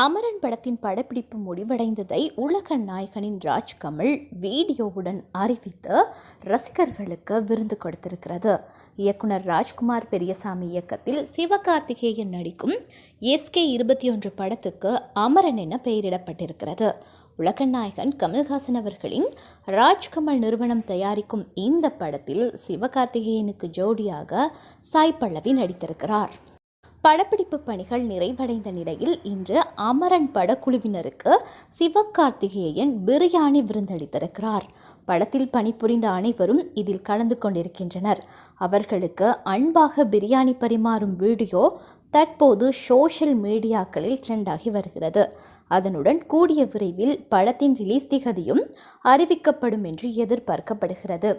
அமரன் படத்தின் படப்பிடிப்பு முடிவடைந்ததை உலக நாயகனின் ராஜ்கமல் வீடியோவுடன் அறிவித்து ரசிகர்களுக்கு விருந்து கொடுத்திருக்கிறது. இயக்குனர் ராஜ்குமார் பெரியசாமி இயக்கத்தில் சிவகார்த்திகேயன் நடிக்கும் எஸ்கே இருபத்தி ஒன்று படத்துக்கு அமரன் என பெயரிடப்பட்டிருக்கிறது. உலக நாயகன் கமல்ஹாசன் அவர்களின் ராஜ்கமல் நிறுவனம் தயாரிக்கும் இந்த படத்தில் சிவகார்த்திகேயனுக்கு ஜோடியாக சாய் பல்லவி நடித்திருக்கிறார். படப்பிடிப்பு பணிகள் நிறைவடைந்த நிலையில் இன்று அமரன் படக்குழுவினருக்கு சிவகார்த்திகேயன் பிரியாணி விருந்தளித்திருக்கிறார். படத்தில் பணிபுரிந்த அனைவரும் இதில் கலந்து கொண்டிருக்கின்றனர். அவர்களுக்கு அன்பாக பிரியாணி பரிமாறும் வீடியோ தற்போது சோஷியல் மீடியாக்களில் ட்ரெண்டாகி வருகிறது. அதனுடன் கூடிய விரைவில் படத்தின் ரிலீஸ் திகதியும் அறிவிக்கப்படும் என்று எதிர்பார்க்கப்படுகிறது.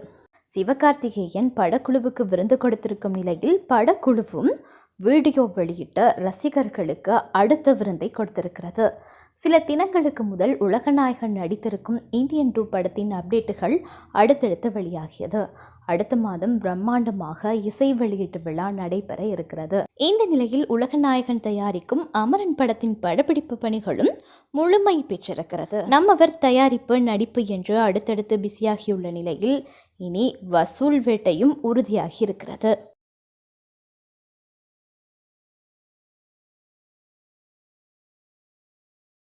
சிவகார்த்திகேயன் படக்குழுவுக்கு விருந்து கொடுத்திருக்கும் நிலையில் படக்குழுவும் வீடியோ வெளியிட்டு ரசிகர்களுக்கு அடுத்த விருந்தை கொடுத்திருக்கிறது. சில தினங்களுக்கு முதல் உலகநாயகன் நடித்திருக்கும் இந்தியன் டூ படத்தின் அப்டேட்டுகள் அடுத்தடுத்து வெளியாகியது. அடுத்த மாதம் பிரம்மாண்டமாக இசை வெளியீட்டு விழா நடைபெற இருக்கிறது. இந்த நிலையில் உலகநாயகன் தயாரிக்கும் அமரன் படத்தின் படப்பிடிப்பு பணிகளும் முழுமை பெற்றிருக்கிறது. நம்மவர் தயாரிப்பு நடிப்பு என்று அடுத்தடுத்து பிஸியாகியுள்ள நிலையில் இனி வசூல் வேட்டையும் உறுதியாகி இருக்கிறது